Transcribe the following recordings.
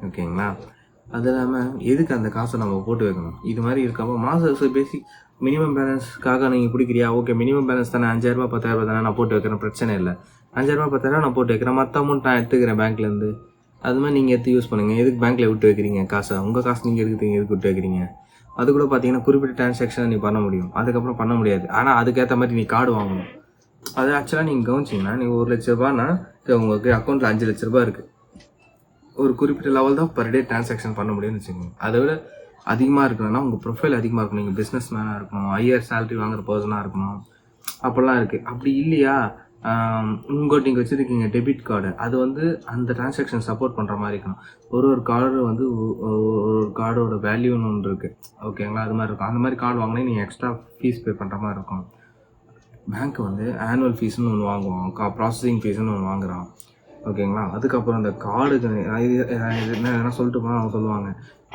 ஓகேங்களா? அது இல்லாமல் எதுக்கு அந்த காசை நம்ம போட்டு வைக்கணும்? இது மாதிரி இருக்கப்போ மாதம் பேசிக் மினிமம் பேலன்ஸ்க்காக நீங்கள் பிடிக்கிறியா ஓகே மினிமம் பேலன்ஸ் தானே. அஞ்சாயிரரூபா பத்தாயிரரூபா தானே நான் போட்டு வைக்கிறேன். பிரச்சனை இல்லை. அஞ்சாயிரரூபா பத்தாயிரரூபா நான் போட்டு வைக்கிறேன். மற்ற அமௌண்ட் நான் எடுத்துக்கிறேன் பேங்க்லேருந்து அது மாதிரி நீங்கள் எடுத்து யூஸ் பண்ணுங்கள் எதுக்கு பேங்க்கில் விட்டு வைக்கிறீங்க காசை? உங்கள் காசு நீங்கள் எடுக்கிறீங்க எதுக்கு விட்டு வைக்கிறீங்க? அது கூட பார்த்தீங்கன்னா குறிப்பிட்ட டிரான்சாக்ஷன் நீ பண்ண முடியும். அதுக்கப்புறம் பண்ண முடியாது. ஆனால் அதுக்கேற்ற மாதிரி நீ கார்டு வாங்கணும். அது ஆக்சுவலாக நீங்கள் கவனிச்சிங்கன்னா நீங்கள் ஒரு லட்ச ரூபான்னா உங்களுக்கு அக்கௌண்ட்டில் அஞ்சு லட்ச ரூபா இருக்குது ஒரு குறிப்பிட்ட லெவல் தான் பர் டே டிரான்சாக்ஷன் பண்ண முடியும்னு வச்சுக்கோங்க. அதை விட அதிகமாக இருக்கணும்னா உங்கள் ப்ரொஃபைல் அதிகமாக இருக்கணும். நீங்கள் பிஸ்னஸ் மேனாக இருக்கணும். ஹையர் சேலரி வாங்குற பர்சனாக இருக்கணும். அப்படிலாம் இருக்குது அப்படி இல்லையா? உங்கள்கிட்ட நீங்கள் வச்சுருக்கீங்க டெபிட் கார்டு அது வந்து அந்த டிரான்சாக்ஷன் சப்போர்ட் பண்ணுற மாதிரி இருக்கணும். ஒரு ஒரு கார்டு வந்து ஒரு ஒரு கார்டோட வேல்யூன்னு ஒன்று இருக்குது ஓகேங்களா அது மாதிரி இருக்கும். அந்த மாதிரி கார்டு வாங்கினா நீங்கள் எக்ஸ்ட்ரா ஃபீஸ் பே பண்ணுற மாதிரி இருக்கும். பேங்க் வந்து ஆனுவல் ஃபீஸ்னு ஒன்று வாங்குவான். கா ப்ராசஸிங் ஃபீஸ்னு ஒன்று வாங்குறான். ஓகேங்களா? அதுக்கப்புறம் அந்த கார்டுக்கு இது என்ன சொல்லிட்டு போனால் அவங்க சொல்லுவாங்க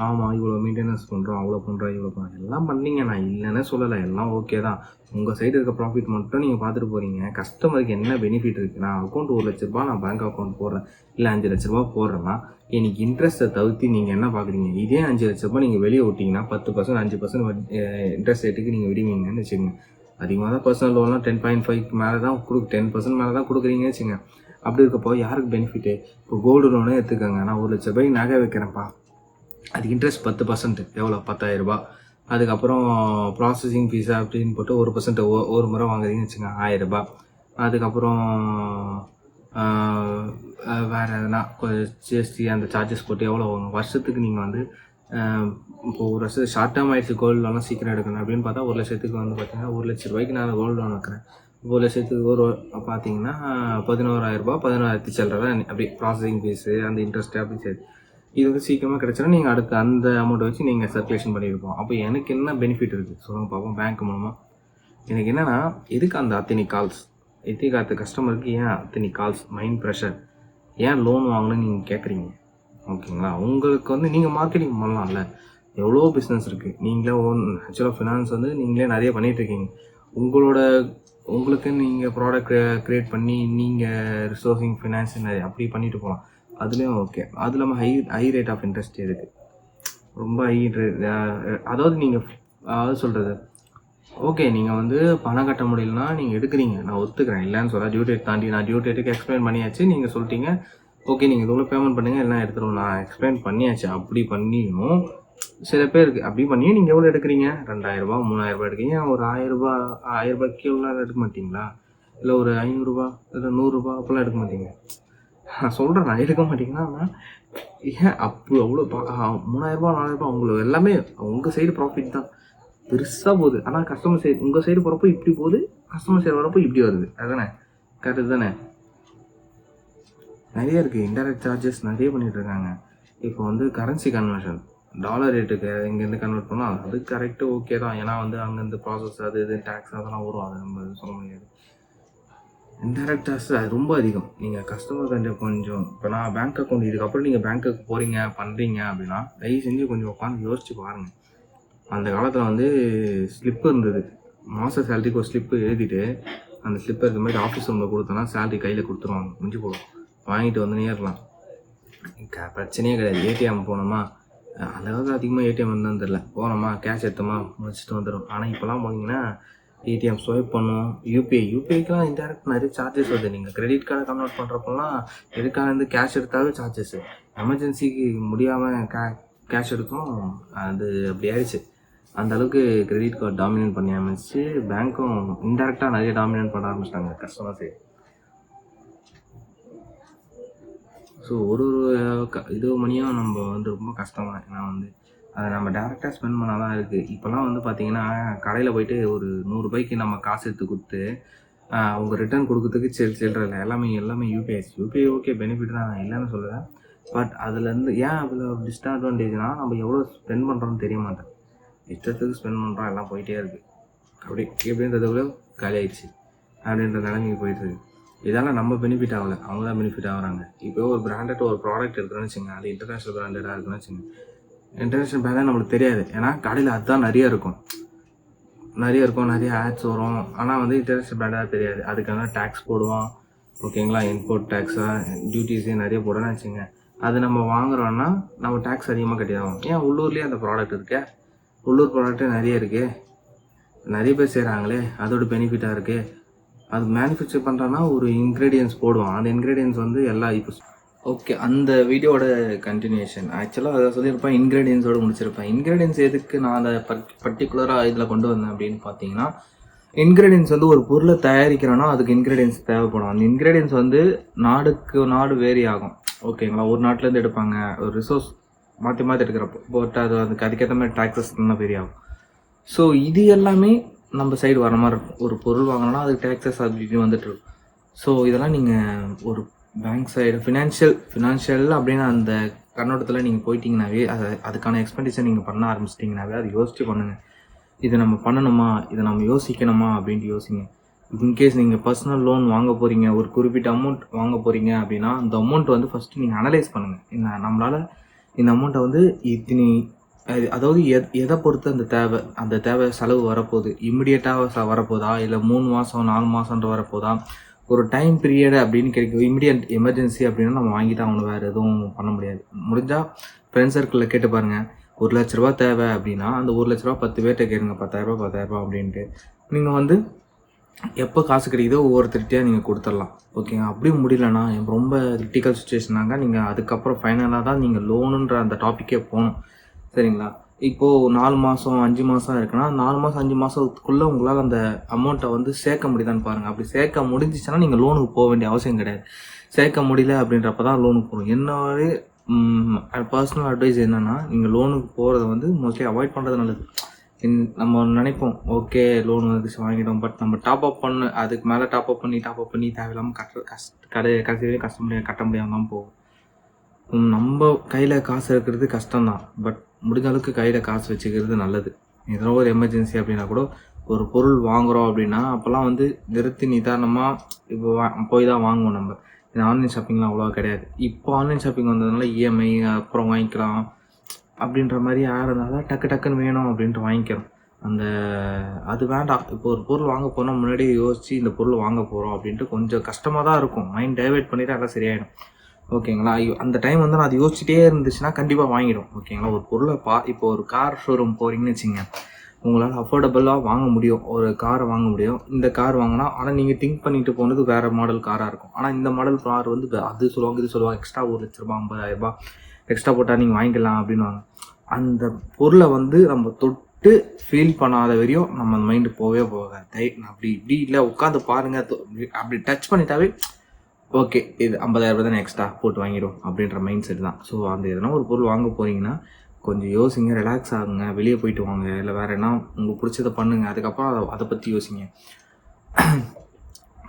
ஆமாம் இவ்வளோ மெயின்டெனன்ஸ் பண்ணுறோம் அவ்வளோ பண்ணுறோம் இவ்வளோ பண்ணுறோம் எல்லாம் பண்ணீங்க. நான் இல்லைன்னு சொல்லலை. எல்லாம் ஓகே தான். உங்கள் சைடு இருக்க ப்ராஃபிட் மட்டும் நீங்கள் பார்த்துட்டு போகிறீங்க கஸ்டமருக்கு என்ன பெனிஃபிட் இருக்குது நான் அக்கௌண்ட் ஒரு லட்ச ரூபா நான் பேங்க் அக்கௌண்ட் போடுறேன். இல்லை அஞ்சு லட்ச ரூபா போடுறேன்னா எனக்கு இன்ட்ரெஸ்ட்டை தவிர்த்து நீங்கள் என்ன பார்க்குறீங்க இதே அஞ்சு லட்ச ரூபா நீங்கள் வெளியே விட்டிங்கன்னா பத்து பர்சன்ட் அஞ்சு பர்சன்ட் இன்ட்ரெஸ்ட் ரேட்டுக்கு நீங்கள் விடுவீங்கன்னு வச்சுக்கோங்க. அதிகமாக தான் பர்சனல் லோன்லாம் டென் பாயிண்ட் ஃபைவ் மேலே தான் கொடு டென் பர்சன்ட் மேலே தான் கொடுக்குறீங்கன்னு வச்சுங்க அப்படி இருக்கப்போ யாருக்கு பெனிஃபிட்டு இப்போ கோல்டு லோனே எடுத்துக்கோங்க. நான் ஒரு லட்ச ரூபாய்க்கு நகை வைக்கிறேன்ப்பா. அதுக்கு இன்ட்ரெஸ்ட் பத்து பர்சன்ட் எவ்வளோ? பத்தாயிரரூபா அதுக்கப்புறம் ப்ராசஸிங் ஃபீஸா அப்படின்னு போட்டு ஒரு பர்சன்ட் ஒரு முறை வாங்குறீங்கன்னு வச்சுங்க ஆயிரரூபா அதுக்கப்புறம் வேறு ஆஹ், எதனா ஜிஎஸ்டி அந்த சார்ஜஸ் போட்டு எவ்வளோ ஆகும் வருஷத்துக்கு நீங்கள் வந்து இப்போ ஒரு வருஷம் ஷார்ட் டேர்ம் ஆயிடுச்சு கோல்டு லோன்லாம் சீக்கிரம் எடுக்கணும் அப்படின்னு பார்த்தா ஒரு லட்சத்துக்கு வந்து பார்த்தீங்கன்னா ஒரு லட்ச ரூபாய்க்கு நான் கோல்டு லோன் வைக்கிறேன். ஒரு லட்சத்துக்கு ஒரு பார்த்தீங்கன்னா பதினோராயிரரூபா பதினோராயிரத்தி சில்லற அப்படி ப்ராசஸிங் ஃபீஸு அந்த இன்ட்ரெஸ்ட் அப்படி சரி இது வந்து சீக்கிரமாக கிடச்சினா நீங்கள் அடுத்து அந்த அமௌண்ட்டை வச்சு நீங்கள் சர்க்குலேஷன் பண்ணியிருப்போம். அப்போ எனக்கு என்ன பெனிஃபிட் இருக்குது சொல்லுங்கள் பார்ப்போம் பேங்க் மூலமாக எனக்கு என்னென்னா எதுக்கு அந்த அத்தனை கால்ஸ் எத்திகாத்த கஸ்டமருக்கு ஏன் அத்தனை கால்ஸ் மைண்ட் ப்ரெஷர் ஏன் லோன் வாங்கணும்னு நீங்கள் கேட்குறீங்க ஓகேங்களா? உங்களுக்கு வந்து நீங்கள் மார்க்கெட்டிங் பண்ணலாம்ல. எவ்வளோ பிஸ்னஸ் இருக்குது நீங்களே ஓன் ஆக்சுவலாக ஃபினான்ஸ் வந்து நீங்களே நிறைய பண்ணிகிட்ருக்கீங்க உங்களோட உங்களுக்கு நீங்கள் ப்ராடக்ட் க்ரியேட் பண்ணி நீங்கள் ரிசோர்ஸிங் ஃபினான்ஸ் அப்படி பண்ணிட்டு போகலாம் அதுலேயும் ஓகே அது இல்லாமல் high high rate of interest இருக்குது ரொம்ப ஹை அதாவது நீங்கள் அதாவது சொல்கிறது ஓகே நீங்கள் வந்து பணம் கட்ட முடியலன்னா நீங்கள் எடுக்கிறீங்க. நான் ஒத்துக்கிறேன். இல்லைன்னு சொல்கிறேன் டியூ டேட் தாண்டி நான் டியூ டேட்டுக்கு எக்ஸ்பிளைன் பண்ணியாச்சு. நீங்கள் சொல்லிட்டீங்க. ஓகே நீங்கள் இவ்வளோ பேமெண்ட் பண்ணுங்கள் எல்லாம் எடுத்துருவோம் நான் எக்ஸ்பிளைன் பண்ணியாச்சு அப்படி பண்ணியும் சில பேருக்கு அப்படி பண்ணியும் நீங்கள் எவ்வளோ எடுக்கிறீங்க? ரெண்டாயிரரூபா மூணாயிரரூபா எடுக்கிறீங்க ஒரு ஆயிரரூபா ஆயிரரூபாய்க்கு எவ்வளோ எடுக்க மாட்டிங்களா? இல்லை ஒரு ஐநூறுரூபா இல்லை நூறுரூபா அப்போல்லாம் எடுக்க மாட்டீங்க. நான் சொல்கிறேன் நான் எடுக்க மாட்டீங்கன்னா நான் ஏன் அப்போ அவ்வளோ பா மூணாயிரரூபா நாலாயிரரூபா உங்களுக்கு எல்லாமே உங்கள் சைடு ப்ராஃபிட் தான். பெருசாக போகுது. ஆனால் கஸ்டமர் சைடு உங்கள் சைடு போகிறப்போ இப்படி போகுது கஸ்டமர் சைடு வரப்போ இப்படி வருது. அதுதானே? கரெக்டு தானே? நிறைய இருக்குது இன்டெரக்ட் சார்ஜஸ் நிறைய பண்ணிகிட்ருக்காங்க இப்போ வந்து கரன்சி கன்வர்ஷன் டாலர் ரேட்டுக்கு இங்கேருந்து கன்வெர்ட் பண்ணால் அது கரெக்டு ஓகே தான். ஏன்னா வந்து அங்கேருந்து ப்ராசஸ் அது இது டேக்ஸ் அதெல்லாம் வரும். அது நம்ம சொல்ல முடியாது. இன்டெரக்ட் டாக்ஸ் அது ரொம்ப அதிகம். நீங்கள் கஸ்டமர் கொஞ்சம் கொஞ்சம் இப்போ நான் பேங்க் அக்கௌண்ட் இதுக்கப்புறம் நீங்கள் பேங்க்குக்கு போகிறீங்க பண்ணுறீங்க அப்படின்னா தயவு செஞ்சு கொஞ்சம் உட்காந்து யோசிச்சு பாருங்கள் அந்த காலத்தில் வந்து ஸ்லிப் இருந்தது. மாத சேலரிக்கு ஒரு ஸ்லிப்பு எழுதிட்டு அந்த ஸ்லிப்பை இருக்க மாதிரி ஆஃபீஸ் ரூமில் கொடுத்தோன்னா சேலரி கையில் கொடுத்துருவாங்க. முடிஞ்சு போகும். வாங்கிட்டு வந்து நேரலாம். க- பிரச்சனையே கிடையாது. ஏடிஎம் போனோமா? அந்த காலத்தில் அதிகமாக ஏடிஎம் இருந்தான்னு தெரில போனோமா? கேஷ் எடுத்தோமா? முடிச்சுட்டு வந்துடும் ஆனால் இப்போலாம் பார்த்தீங்கன்னா ஏடிஎம் ஸ்வைப் பண்ணுவோம் யூபிஐ யூபிஐக்கெலாம் இன்டெரக்ட் நிறைய சார்ஜஸ் வருது. நீங்கள் கிரெடிட் கார்டை கன்வெர்ட் பண்ணுறப்பெல்லாம் எதுக்காக கேஷ் எடுத்தாவே சார்ஜஸ் எமர்ஜென்சிக்கு முடியாமல் கே கேஷ் எடுக்கும் அது அப்படி ஆயிடுச்சு. அந்த அளவுக்கு கிரெடிட் கார்டு டாமினேட் பண்ணி ஆரம்பிச்சு பேங்க்கும் இன்டெரக்டாக நிறைய டாமினேட் பண்ண ஆரம்பிச்சிட்டாங்க. கஸ்டமர்ஸே சைடு ஸோ ஒரு ஒரு க இது மணியும் நம்ம வந்து ரொம்ப கஷ்டம் தான் ஏன்னா வந்து அதை நம்ம டேரெக்டாக ஸ்பெண்ட் பண்ணால் தான் இருக்குது இப்போல்லாம் வந்து பார்த்தீங்கன்னா கடையில் போயிட்டு ஒரு நூறுரூபாய்க்கு நம்ம காசு எடுத்து கொடுத்து அவங்க ரிட்டர்ன் கொடுக்கறதுக்கு செல் சில்லற இல்லை. எல்லாமே எல்லாமே யூபிஐ யூபிஐ ஓகே பெனிஃபிட் தான். நான் இல்லைன்னு சொல்லுவேன் பட் அதுலேருந்து ஏன் அதில் ஒரு டிஸ்அட்வான்டேஜ்னால் நம்ம எவ்வளோ ஸ்பெண்ட் பண்ணுறோன்னு தெரிய மாட்டேன் இஷ்டத்துக்கு ஸ்பெண்ட் பண்ணுறோம் எல்லாம் போயிட்டே இருக்குது அப்படி எப்படின்றத விட காலி ஆயிடுச்சு. அப்படின்ற நிலைமைக்கு போயிட்டு இருக்கு. இதெல்லாம் நம்ம பெனிஃபிட் ஆகல. அவங்க தான் பெனிஃபிட் ஆகுறாங்க. இப்போ ஒரு பிராண்டட் ஒரு ப்ராடக்ட் எடுக்கிறோன்னு வச்சுங்க அது இன்டர்நேஷ்னல் பிராண்டடாக இருக்குன்னு வச்சுங்க இன்டர்நேஷ்னல் பிராண்டாக நம்மளுக்கு தெரியாது. ஏன்னா கடையில் அதுதான் நிறைய இருக்கும். நிறைய இருக்கும். நிறைய ஆட்ஸ் வரும். ஆனால் வந்து இன்டர்நேஷ்னல் பிராண்டாக தெரியாது. அதுக்கான டேக்ஸ் போடுவான். ஓகேங்களா இம்போர்ட் டேக்ஸாக டியூட்டிஸே நிறைய போடணும்னு வச்சுங்க அது நம்ம வாங்குறோம்னா நம்ம டேக்ஸ் அதிகமாக கட்டியாகும் ஏன்? உள்ளூர்லேயே அந்த ப்ராடக்ட் இருக்கே. உள்ளூர் ப்ராடக்ட்டே நிறைய இருக்குது நிறைய பேர் செய்கிறாங்களே அதோட பெனிஃபிட்டாக இருக்குது அது மேனுஃபேக்சர் பண்ணுறேன்னா ஒரு இன்க்ரீடியன்ஸ் போடுவான். அந்த இன்க்ரீடியன்ஸ் வந்து எல்லா இப்போ ஓகே அந்த வீடியோட கண்டினியூஷன் ஆக்சுவலாக அதை சொல்லியிருப்பேன் இன்க்ரீடியன்ஸோடு முடிச்சிருப்பேன். இன்க்ரீடியன்ஸ் எதுக்கு நான் அதை பர்டிகுலராக இதில் கொண்டு வந்தேன் அப்படின்னு பார்த்தீங்கன்னா இன்க்ரீடியன்ஸ் வந்து ஒரு பொருளை தயாரிக்கிறோன்னா அதுக்கு இன்க்ரீடியன்ஸ் தேவைப்படும். அந்த இன்க்ரீடியன்ஸ் வந்து நாடுக்கு நாடு வேரி ஆகும். ஓகேங்களா ஒரு நாட்டிலேருந்து எடுப்பாங்க. ஒரு ரிசோர்ஸ் மாற்றி மாற்றி எடுக்கிறப்போ பட் அது அதுக்கு அதுக்கேற்ற மாதிரி டாக்ஸஸ் தான் வேரி ஆகும். ஸோ இது எல்லாமே நம்ம சைடு வர மாதிரி இருக்கும். ஒரு பொருள் வாங்கினோன்னா அதுக்கு டேக்ஸஸ் அப்படி வந்துட்டுருக்கும் வந்துட்டு இருக்கும். ஸோ இதெல்லாம் நீங்கள் ஒரு பேங்க் சைடு ஃபினான்ஷியல் ஃபினான்ஷியல் அப்படின்னு அந்த கண்ணோட்டத்தில் நீங்கள் போயிட்டீங்கனாவே அது அதுக்கான எக்ஸ்பெண்டிச்சர் நீங்கள் பண்ண ஆரம்பிச்சிட்டிங்கனாவே அது யோசிச்சு பண்ணுங்கள் இது நம்ம பண்ணணுமா? இதை நம்ம யோசிக்கணுமா? அப்படின்ட்டு யோசிங்க. இன்கேஸ் நீங்கள் பர்சனல் லோன் வாங்க போகிறீங்க ஒரு குறிப்பிட்ட அமௌண்ட் வாங்க போகிறீங்க அப்படின்னா அந்த அமௌண்ட் வந்து ஃபஸ்ட்டு நீங்கள் அனலைஸ் பண்ணுங்கள் இந்த நம்மளால் இந்த அமௌண்ட்டை வந்து இத்தனை அதாவது எத் எதை பொறுத்து அந்த தேவை அந்த தேவை செலவு வரப்போகுது? இம்மிடியட்டாக வரப்போதா? இல்லை மூணு மாதம் நாலு மாதம்ன்ற வரப்போதா? ஒரு டைம் பீரியட் அப்படின்னு கிடைக்கும் இமிடியட் எமர்ஜென்சி அப்படின்னா நம்ம வாங்கி தான் ஆகணும் வேறு எதுவும் பண்ண முடியாது. முடிஞ்சால் ஃப்ரெண்ட் சர்க்கிளில் கேட்டு பாருங்கள் ஒரு லட்ச ரூபா தேவை அப்படின்னா அந்த ஒரு லட்ச ரூபா பத்து பேர்கிட்ட கேளுங்க. பத்தாயிரரூபா பத்தாயிரரூபா அப்படின்ட்டு. நீங்கள் வந்து எப்போ காசு கிடைக்குதோ ஒவ்வொருத்தர்கிட்டயா நீங்கள் கொடுத்துடலாம். ஓகேங்க அப்படியும் முடியலன்னா ரொம்ப கிரிட்டிக்கல் சுச்சுவேஷனாங்க நீங்கள் அதுக்கப்புறம் ஃபைனலாக தான் நீங்கள் லோனுன்ற அந்த டாப்பிக்கே போகணும். சரிங்களா? இப்போது நாலு மாதம் அஞ்சு மாதம் இருக்குன்னா நாலு மாதம் அஞ்சு மாதத்துக்குள்ளே உங்களால் அந்த அமௌண்ட்டை வந்து சேர்க்க முடியுதான்னு பாருங்கள் அப்படி சேர்க்க முடிஞ்சிச்சுன்னா நீங்கள் லோனுக்கு போக வேண்டிய அவசியம் கிடையாது. சேர்க்க முடியல அப்படின்றப்ப தான் லோனுக்கு போகணும் என்னோட பர்சனல் அட்வைஸ் என்னென்னா நீங்கள் லோனுக்கு போகிறத வந்து மோஸ்ட்லி அவாய்ட் பண்ணுறது நல்லது. நம்ம நினைப்போம் ஓகே லோன் வந்து வாங்கிட்டோம் பட் நம்ம டாப் அப் பண்ண. அதுக்கு மேலே டாப் அப் பண்ணி டாப் அப் பண்ணி தேவையில்லாமல் கட்டுற கஷ்ட கடை கடைசி வரையும் முடியாது கட்ட முடியாமல் தான் போகும். நம்ம கையில் காசு இருக்கிறது கஷ்டம்தான். பட் முடிஞ்ச அளவுக்கு கையில் காசு வச்சுக்கிறது நல்லது. ஏதோ ஒரு எமர்ஜென்சி அப்படின்னா கூட ஒரு பொருள் வாங்குகிறோம் அப்படின்னா அப்போல்லாம் வந்து நிறுத்தி நிதானமாக இப்போ வா போய் தான் வாங்குவோம் நம்ம. இந்த ஆன்லைன் ஷாப்பிங்லாம் அவ்வளோவா கிடையாது. இப்போ ஆன்லைன் ஷாப்பிங் வந்ததுனால இஎம்ஐ அப்புறம் வாங்கிக்கலாம். அப்படின்ற மாதிரி ஆகிறதுனால டக்கு டக்குன்னு வேணும் அப்படின்ட்டு வாங்கிக்கிறோம். அந்த அது வேண்டாம். இப்போ ஒரு பொருள் வாங்க போனால் முன்னாடியே யோசித்து இந்த பொருள் வாங்க போகிறோம் அப்படின்ட்டு கொஞ்சம் கஷ்டமாக தான் இருக்கும். மைண்ட் டைவெர்ட் பண்ணிவிட்டு எல்லாம் சரியாயிடும். ஓகேங்களா? ஐயோ அந்த டைம் வந்து நான் அது யோசிச்சுட்டே இருந்துச்சுன்னா கண்டிப்பாக வாங்கிடும். ஓகேங்களா? ஒரு பொருளை பா இப்போ ஒரு கார் ஷோரூம் போகிறீங்கன்னு வச்சுங்க. உங்களால் அஃபோர்டபுளாக வாங்க முடியும். ஒரு காரை வாங்க முடியும். இந்த கார் வாங்கினா ஆனால் நீங்கள் திங்க் பண்ணிட்டு போனது வேறு மாடல் காராக இருக்கும். ஆனால் இந்த மாடல் கார் வந்து அது சொல்லுவாங்க இது சொல்லுவாங்க எக்ஸ்ட்ரா ஒரு லட்ச ரூபா ஐம்பதாயிரரூபா எக்ஸ்ட்ரா போட்டால் நீங்கள் வாங்கிக்கலாம் அப்படின்வாங்க அந்த பொருளை வந்து நம்ம தொட்டு ஃபீல் பண்ணாத வரையும் நம்ம அந்த மைண்டு போகவே போகாது. தை- அப்படி இப்படி இல்லை உட்காந்து பாருங்க அப்படி டச் பண்ணிட்டாவே ஓகே இது ஐம்பதாயிரம் ரூபாய் தானே எக்ஸ்ட்ரா போட்டு வாங்கிடும் அப்படின்ற மைண்ட் செட் தான். ஸோ அந்த எதனா ஒரு பொருள் வாங்க போகிறீங்கன்னா கொஞ்சம் யோசிங்க ரிலாக்ஸ் ஆகுங்க. வெளியே போயிட்டு வாங்க. இல்லை வேறு என்ன உங்களுக்கு பிடிச்சதை பண்ணுங்க. அதுக்கப்புறம் அதை அதை பற்றி யோசிங்க.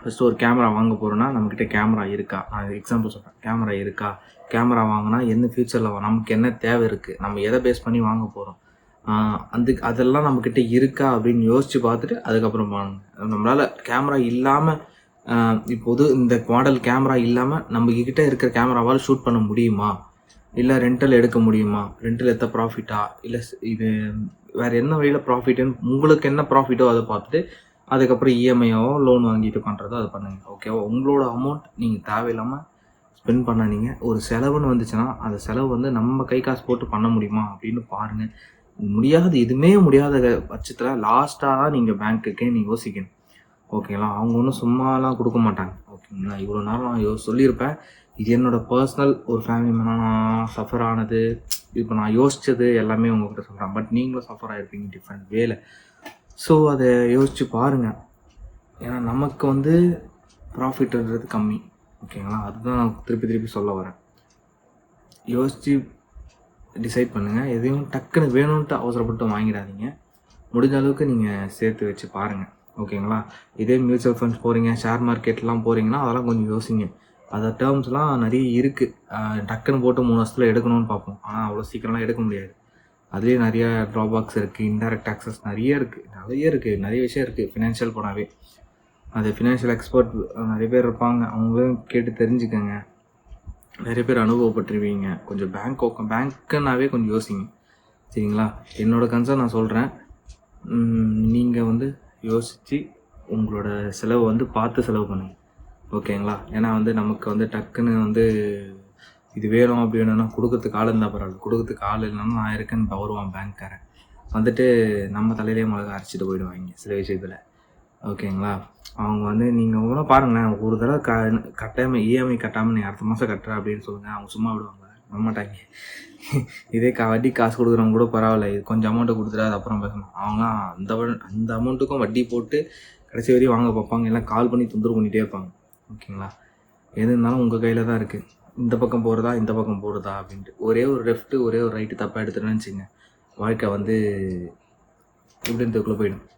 ஃபஸ்ட்டு ஒரு கேமரா வாங்க போகிறோன்னா நம்மக்கிட்ட கேமரா இருக்கா? நான் எக்ஸாம்பிள் சொல்கிறேன் கேமரா இருக்கா? கேமரா வாங்கினா என்ன ஃபியூச்சரில் நமக்கு என்ன தேவை இருக்குது நம்ம எதை பேஸ் பண்ணி வாங்க போகிறோம் அந்த அதெல்லாம் நம்மக்கிட்ட இருக்கா அப்படின்னு யோசித்து பார்த்துட்டு அதுக்கப்புறம் வாங்க. நம்மளால் கேமரா இல்லாமல் இப்போது இந்த மாடல் கேமரா இல்லாமல் நம்ம கிட்ட இருக்கிற கேமராவால் ஷூட் பண்ண முடியுமா? இல்லை ரெண்டல் எடுக்க முடியுமா? ரெண்டல் எத்த ப்ராஃபிட்டா இல்லை இது வேறு என்ன வழியில் ப்ராஃபிட்டுன்னு உங்களுக்கு என்ன ப்ராஃபிட்டோ அதை பார்த்துட்டு அதுக்கப்புறம் இஎம்ஐயோ லோன் வாங்கிட்டு பண்ணுறதோ அதை பண்ணுங்க. ஓகேவா உங்களோட அமௌண்ட் நீங்கள் தேவையில்லாமல் ஸ்பெண்ட் பண்ணாதீங்க. ஒரு செலவுன்னு வந்துச்சுன்னா அந்த செலவு வந்து நம்ம கை காசு போட்டு பண்ண முடியுமா அப்படின்னு பாருங்கள் முடியாது எதுவுமே முடியாத பட்சத்தில் லாஸ்ட்டாக தான் நீங்கள் பேங்க்குக்கே நீங்கள் யோசிக்கணும். ஓகேங்களா? அவங்க ஒன்றும் சும்மாலாம் கொடுக்க மாட்டாங்க. ஓகேங்களா? இவ்வளோ நேரம் நான் யோ சொல்லியிருப்பேன். இது என்னோடய பர்சனல் ஒரு ஃபேமிலி மேனாக நான் சஃபர் ஆனது இப்போ நான் யோசித்தது எல்லாமே உங்ககிட்ட சொல்கிறேன் பட் நீங்களும் சஃபர் ஆகிருப்பீங்க டிஃப்ரெண்ட் வேலை ஸோ அதை யோசித்து பாருங்கள் ஏன்னா நமக்கு வந்து ப்ராஃபிட்ன்றது கம்மி. ஓகேங்களா? அதுதான் நான் திருப்பி திருப்பி சொல்ல வரேன். யோசித்து டிசைட் பண்ணுங்கள் எதையும் டக்குன்னு வேணும்ன்ட்டு அவசரப்பட்டு வாங்கிடாதீங்க. முடிஞ்ச அளவுக்கு நீங்கள் சேர்த்து வச்சு பாருங்கள் ஓகேங்களா? இதே மியூச்சுவல் ஃபண்ட்ஸ் போகிறீங்க ஷேர் மார்க்கெட்லாம் போகிறீங்கன்னா அதெல்லாம் கொஞ்சம் யோசிங்க. அந்த டேர்ம்ஸ்லாம் நிறைய இருக்குது டக்குன்னு போட்டு மூணு வருஷத்தில் எடுக்கணும்னு பார்ப்போம். ஆனால் அவ்வளோ சீக்கிரம்லாம் எடுக்க முடியாது. அதுலேயே நிறைய ட்ராபாக்ஸ் இருக்குது இன்டைரக்ட் டாக்ஸஸ் நிறைய இருக்குது நிறைய இருக்குது நிறைய விஷயம் இருக்குது ஃபினான்ஷியல் போனாவே. அது ஃபினான்ஷியல் எக்ஸ்பர்ட் நிறைய பேர் இருப்பாங்க. அவங்களும் கேட்டு தெரிஞ்சுக்கோங்க. நிறைய பேர் அனுபவப்பட்டிருவீங்க. கொஞ்சம் பேங்க் பேங்க்குனாவே கொஞ்சம் யோசிங்க. சரிங்களா? என்னோடய கன்சர்ன் நான் சொல்கிறேன் நீங்கள் வந்து யோசித்து உங்களோட செலவை வந்து பார்த்து செலவு பண்ணுங்க. ஓகேங்களா? ஏன்னா வந்து நமக்கு வந்து டக்குன்னு வந்து இது வேணும் அப்படி வேணும்னா கொடுக்கறதுக்கு ஆள் இருந்தால் பரவாயில்ல. கொடுக்கறதுக்கு ஆள் இல்லைன்னா நான் இருக்கேன்னு வருவான் பேங்க்காரன். வந்துட்டு நம்ம தலையிலே மிளகா அரைச்சிட்டு போயிடுவாங்க சில விஷயத்தில். ஓகேங்களா? அவங்க வந்து நீங்கள் கூட பாருங்களேன் ஒரு தடவை க கட்டாமல் இஎம்ஐ கட்டாமல் நீங்கள் அடுத்த மாதம் கட்டுற அப்படின்னு சொல்லுங்கள் அவங்க சும்மா விடுவாங்க. வரமாட்டாங்க இதே கா வட்டி காசு கொடுக்குறவங்க கூட பரவாயில்ல. இது கொஞ்சம் அமௌண்ட்டை கொடுத்துட்டா அது அப்புறம் பேசணும் அவங்களாம் அந்த அந்த அமௌண்ட்டுக்கும் வட்டி போட்டு கடைசி வரையும் வாங்க பார்ப்பாங்க. எல்லாம் கால் பண்ணி தொந்தரவு பண்ணிகிட்டே இருப்பாங்க. ஓகேங்களா? எது இருந்தாலும் உங்கள் கையில் தான் இருக்குது இந்த பக்கம் போகிறதா இந்த பக்கம் போகிறதா அப்படின்ட்டு. ஒரே ஒரு லெஃப்ட்டு ஒரே ஒரு ரைட்டு தப்பாக எடுத்துட்டேன்னு வச்சுங்க வாழ்க்கை வந்து எப்படின்றதுக்குள்ளே போயிடும்.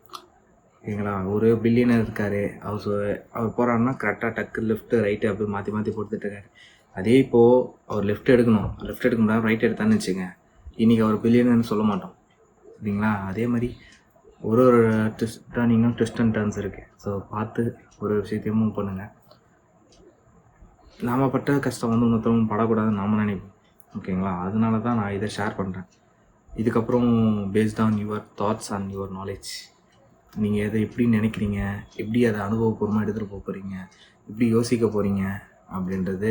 ஓகேங்களா? ஒரு பில்லியனர் இருக்காரு. அவர் சொ- அவர் போகிறாருன்னா கரெக்டாக டக்கு லெஃப்ட்டு ரைட்டு அப்படி மாற்றி மாற்றி போட்டுட்டு இருக்காரு. அதே இப்போது அவர் லெஃப்ட் எடுக்கணும். லெஃப்ட் எடுக்க முடியாது ரைட் எடுத்தான்னு வச்சுங்க இன்றைக்கி அவர் பில்லியனர்னு சொல்ல மாட்டோம். சரிங்களா? அதே மாதிரி ஒரு ஒரு ட்விஸ்ட் டர்னிங்கும் ட்விஸ்ட் அண்ட் டர்ன்ஸ் இருக்குது ஸோ பார்த்து ஒரு ஒரு விஷயத்தையும் மூவ் பண்ணுங்கள் நாம பட்ட கஷ்டம் வந்து இன்னொருத்தரும் படக்கூடாதுன்னு நாம நினைப்போம். ஓகேங்களா? அதனால தான் நான் இதை ஷேர் பண்ணுறேன் இதுக்கப்புறம் paste on your thoughts and your knowledge நீங்கள் எதை எப்படி நினைக்கிறீங்க? எப்படி அதை அனுபவபூர்வமாக எடுத்துகிட்டு போக போகிறீங்க எப்படி யோசிக்க போகிறீங்க அப்படின்றது